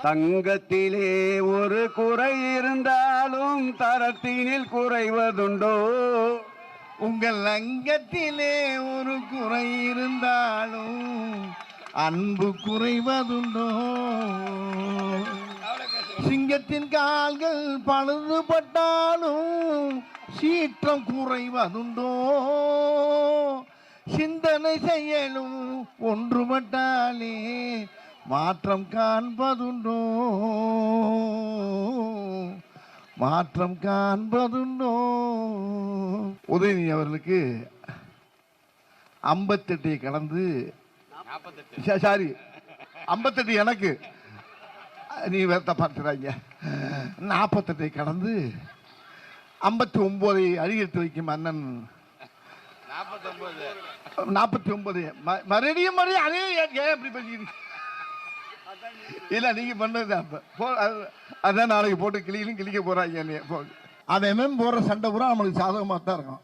தங்கத்திலே ஒரு குறை இருந்தாலும் தரத்தினில் குறைவதுண்டோ? உங்கள் அங்கத்திலே ஒரு குறை இருந்தாலும் அன்பு குறைவதுண்டோ? சிங்கத்தின் கால்கள் பழுதுபட்டாலும் சீற்றம் குறைவதுண்டோ? சிந்தனை செயலும் ஒன்றுபட்டாலே மாற்றம் காண்பதுண்டோ? மாற்றம் காண்பதுண்டோ? உதயநிதி அவர்களுக்கு ஐம்பத்தெட்டை கடந்து சாரி ஐம்பத்தெட்டு எனக்கு. நீ வேத்த பார்த்துறாங்க நாற்பத்தெட்டை கடந்து ஐம்பத்தி ஒன்பதை அடியெடுத்து வைக்கும் அண்ணன். நாற்பத்தி ஒன்பது மறுபடியும் மறுபடியும் அதே ஏன் இப்படி பேசிக்கிறீங்க இல்ல நீங்க பண்ணது அப்போ. போ- அதான் நாளைக்கு போட்டு கிளியிலும் கிளிக்க போறாங்க என்னைய. போ. அவன் போடுற சண்டை பூரா நம்மளுக்கு சாதகமாக தான் இருக்கும்.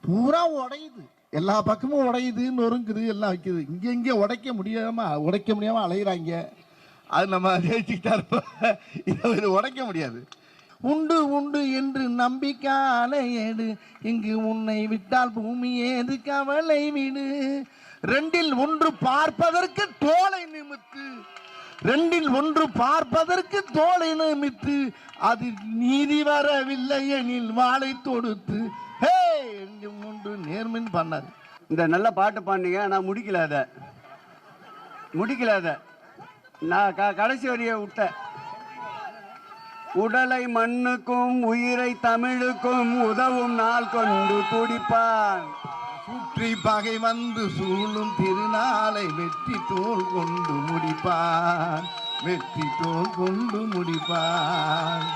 பூரா உடையுது. எல்லா பக்கமும் உடையுது நொறுங்குது எல்லாம் வைக்குது. இங்க இங்க உடைக்க முடியாம உடைக்க முடியாம அலையிறாங்க. அது நம்ம ஜெயிச்சுக்கிட்டா இருப்போம் உடைக்க முடியாது. உண்டு உண்டு என்று நம்பிக்கை ஏடு இங்கு உன்னை விட்டால் பூமி ஏது கவலை விடு. ரெண்டில் ஒன்று பார்ப்பதற்கு தோலை நிமித்து ரெண்டில் ஒன்று பார்ப்பதற்கு தோலை நிமித்து அது நீதி வரவில்லை எனில் வாளை தொடுத்து. ஹே! ஒன்று நேர்மின் பண்ணாரு இந்த நல்ல பாட்டு பாண்டிங்க நான் முடிக்கல அதை. முடிக்கல அதை. நான் க கடைசி வரிய விட்டேன். உடலை மண்ணுக்கும் உயிரை தமிழுக்கும் உதவும் நாள் கொண்டு துடிப்பான் சுற்றி பகை வந்து சூழும் திருநாளை வெற்றி தோல் கொண்டு முடிப்பான் வெற்றி தோல் கொண்டு முடிப்பான்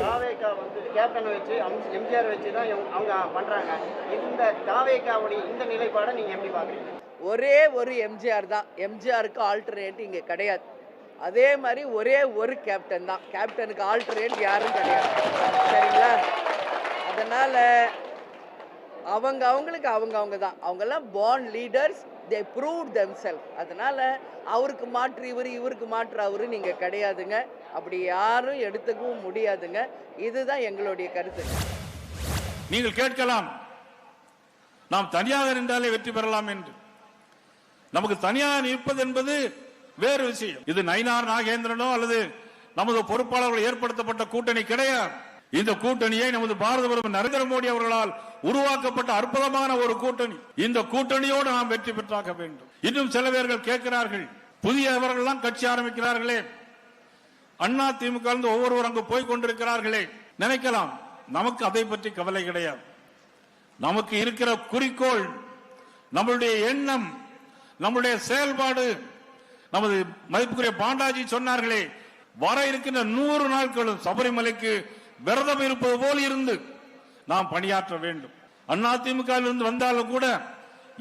தாவேக்கா வந்து கேப்டனை வச்சு எம்ஜிஆர் வச்சு தான் அவங்க பண்றாங்க. இந்த தாவேக்காவுடைய இந்த நிலைப்பாடை நீங்க எப்படி பாக்குறீங்க? ஒரே ஒரு எம்ஜிஆர் தான். எம்ஜிஆருக்கு ஆல்டர்னேட் இங்கே கிடையாது. அதே மாதிரி ஒரே ஒரு கேப்டன் தான். கேப்டனுக்கு ஆல்டர்னேட் யாரும் கிடையாது. சரிங்களா? அதனால் அவங்க அவங்களுக்கு அவங்க அவங்க தான். அவங்கெல்லாம் born leaders they prove themself அதனால் அவருக்கு மாற்று இவர் இவருக்கு மாற்று அவரு நீங்கள் கிடையாதுங்க. அப்படி யாரும் எடுத்துக்கவும் முடியாதுங்க. இதுதான் எங்களுடைய கருத்து. நீங்கள் கேட்கலாம். நாம் தனியாக நின்றாலே வெற்றி பெறலாம் என்று. நமக்கு தனியாக நிற்பது என்பது வேறு விஷயம். இது நயினார் நாகேந்திரனோ அல்லது நமது பொறுப்பாளர்கள் ஏற்படுத்தப்பட்ட கூட்டணி கிடையாது. இந்த கூட்டணியை நமது பாரத பிரதமர் நரேந்திர மோடி அவர்களால் உருவாக்கப்பட்ட அற்புதமான ஒரு கூட்டணி. இந்த கூட்டணியோடு நாம் வெற்றி பெற்றாக வேண்டும். இன்னும் சில பேர்கள் கேட்கிறார்கள் புதியவர்கள் கட்சி ஆரம்பிக்கிறார்களே. அண்ணா திமுக ஒவ்வொருவர் அங்கு போய் கொண்டிருக்கிறார்களே. நினைக்கலாம் நமக்கு அதை பற்றி கவலை கிடையாது. நமக்கு இருக்கிற குறிக்கோள் நம்மளுடைய எண்ணம் நம்முடைய செயல்பாடு. நமது மதிப்புக்குரிய பாண்டாஜி சொன்னார்களே வர இருக்கின்ற நூறு நாட்களும் சபரிமலைக்கு விரதம் இருப்பது போல் இருந்து நாம் பணியாற்ற வேண்டும். அதிமுக வந்தாலும் கூட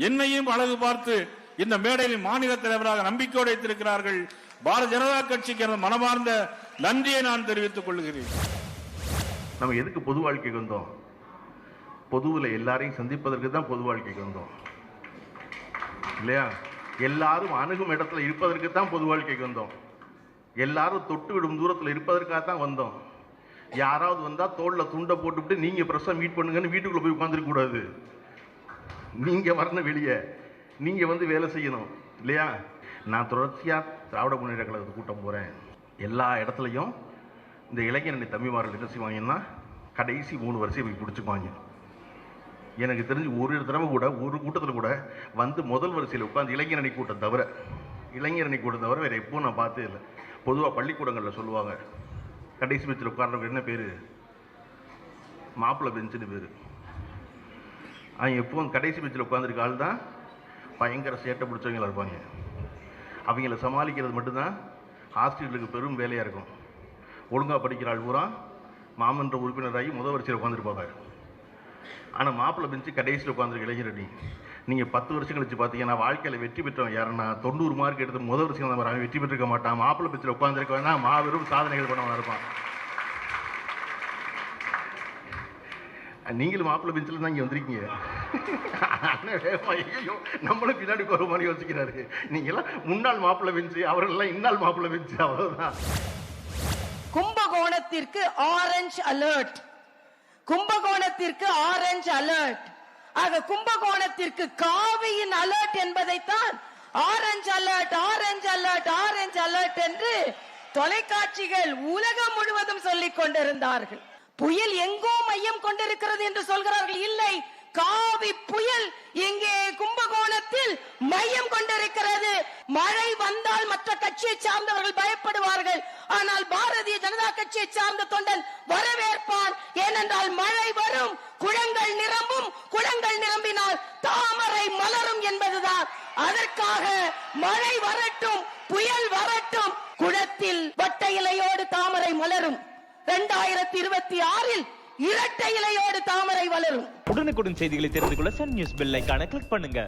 என்னையும் அழகு பார்த்து இந்த மேடையில் மாநில தலைவராக நம்பிக்கையோடு வைத்திருக்கிறார்கள். பாரதிய ஜனதா கட்சிக்கு எனது மனமார்ந்த நன்றியை நான் தெரிவித்துக் கொள்கிறேன். நம்ம எதுக்கு பொது வாழ்க்கைக்கு வந்தோம்? பொதுவில் எல்லாரையும் சந்திப்பதற்கு தான் பொது வாழ்க்கைக்கு வந்தோம். இல்லையா? எல்லாரும் அணுகும் இடத்துல இருப்பதற்கு தான் பொது வாழ்க்கைக்கு வந்தோம். எல்லாரும் தொட்டு விடும் தூரத்தில் இருப்பதற்காக தான் வந்தோம். யாராவது வந்தால் தோளில் துண்டை போட்டுவிட்டு நீங்கள் ப்ரெஸ்ஸாக மீட் பண்ணுங்கன்னு வீட்டுக்குள்ளே போய் உட்காந்துருக்க கூடாது. நீங்கள் வரணும் வெளியே. நீங்கள் வந்து வேலை செய்யணும். இல்லையா? நான் தொடர்ச்சியாக திராவிட முன்னேற்ற கழகத்தை கூட்டம் போகிறேன் எல்லா இடத்துலையும் இந்த இளைஞரணி தம்பிமார்கள் என்ன செய்வாங்கன்னா கடைசி மூணு வருஷம் இவங்க பிடிச்சிக்குவாங்க. எனக்கு தெரிஞ்சு ஒரு தடவை கூட ஒரு கூட்டத்தில் கூட வந்து முதல் வரிசையில் உட்காந்து இளைஞரணி கூட்டம் தவிர இளைஞரணி கூட்டம் தவிர வேறு எப்போவும் நான் பார்த்தே இல்லை. பொதுவாக பள்ளிக்கூடங்களில் சொல்லுவாங்க கடைசி பெஞ்சில் உட்கார்றவங்க என்ன பேர்? மாப்பிள்ளை பெஞ்சுன்னு பேர். அவன் எப்பவும் கடைசி பெஞ்சில் உட்காந்துருக்க ஆள் தான் பயங்கர சேட்டை பிடிச்சவங்களா இருப்பாங்க. அவங்கள சமாளிக்கிறது மட்டும்தான் ஹாஸ்டலுக்கு பெரும் வேலையாக இருக்கும். ஒழுங்காக படிக்கிற ஆள் பூரா மாமன்ற உறுப்பினராகி முதல் வரிசையில் உட்காந்துருப்பாங்க ஆனால் மாப்பிள்ளை பெஞ்சு கடைசியில் உட்காந்துருக்க இளைஞரணி நீங்கள் பத்து வருஷம் கழிச்சு பார்த்தீங்கன்னா வாழ்க்கையில் வெற்றி பெற்றவன் யாருன்னா தொண்ணூறு மார்க் எடுத்து முதல் வருஷம் தான் வெற்றி பெற்றிருக்க மாட்டான். மாப்பிள்ளை பிச்சில் உட்காந்துருக்க வேணா மாபெரும் சாதனைகள் பண்ணவன் இருப்பான். நீங்களும் மாப்பிள்ளை பெஞ்சில் தான் இங்கே வந்திருக்கீங்க. ஐயோ நம்மளும் பின்னாடி ஒரு மாதிரி யோசிக்கிறாரு. நீங்க எல்லாம் முன்னாள் மாப்பிள்ளை பெஞ்சு அவரெல்லாம் இந்நாள் மாப்பிள்ளை பெஞ்சு அவ்வளவுதான். கும்பகோணத்திற்கு ஆரஞ்சு அலர்ட் கும்பகோணத்திற்கு ஆரஞ்சு அலர்ட் ஆக கும்பகோணத்திற்கு காவியின் அலர்ட் என்பதைத்தான் orange alert orange alert orange alert என்று தொலைக்காட்சிகள் உலகம் முழுவதும் சொல்லிக் கொண்டிருந்தார்கள். புயல் எங்கோ மையம் கொண்டிருக்கிறது என்று சொல்கிறார்கள். இல்லை காவி புயல் இங்கே கும்பகோணத்தில் மையம் கொண்டிருக்கிறது. மழை வந்தால் மற்ற கட்சியை சார்ந்தவர்கள் பயப்படுவார்கள். ஆனால் பாரதிய ஜனதா கட்சியை சார்ந்த தொண்டன் வரவேற்பு அதற்காக மழை வரட்டும் புயல் வரட்டும் குளத்தில் வட்ட இலையோடு தாமரை மலரும். இரண்டாயிரத்தி இருபத்தி ஆறில் இரட்டை இலையோடு தாமரை வளரும். உடனுக்குடன் செய்திகளை தெரிந்து கொள்ள சன் நியூஸ் பெல் ஐக்கான கிளிக் பண்ணுங்க.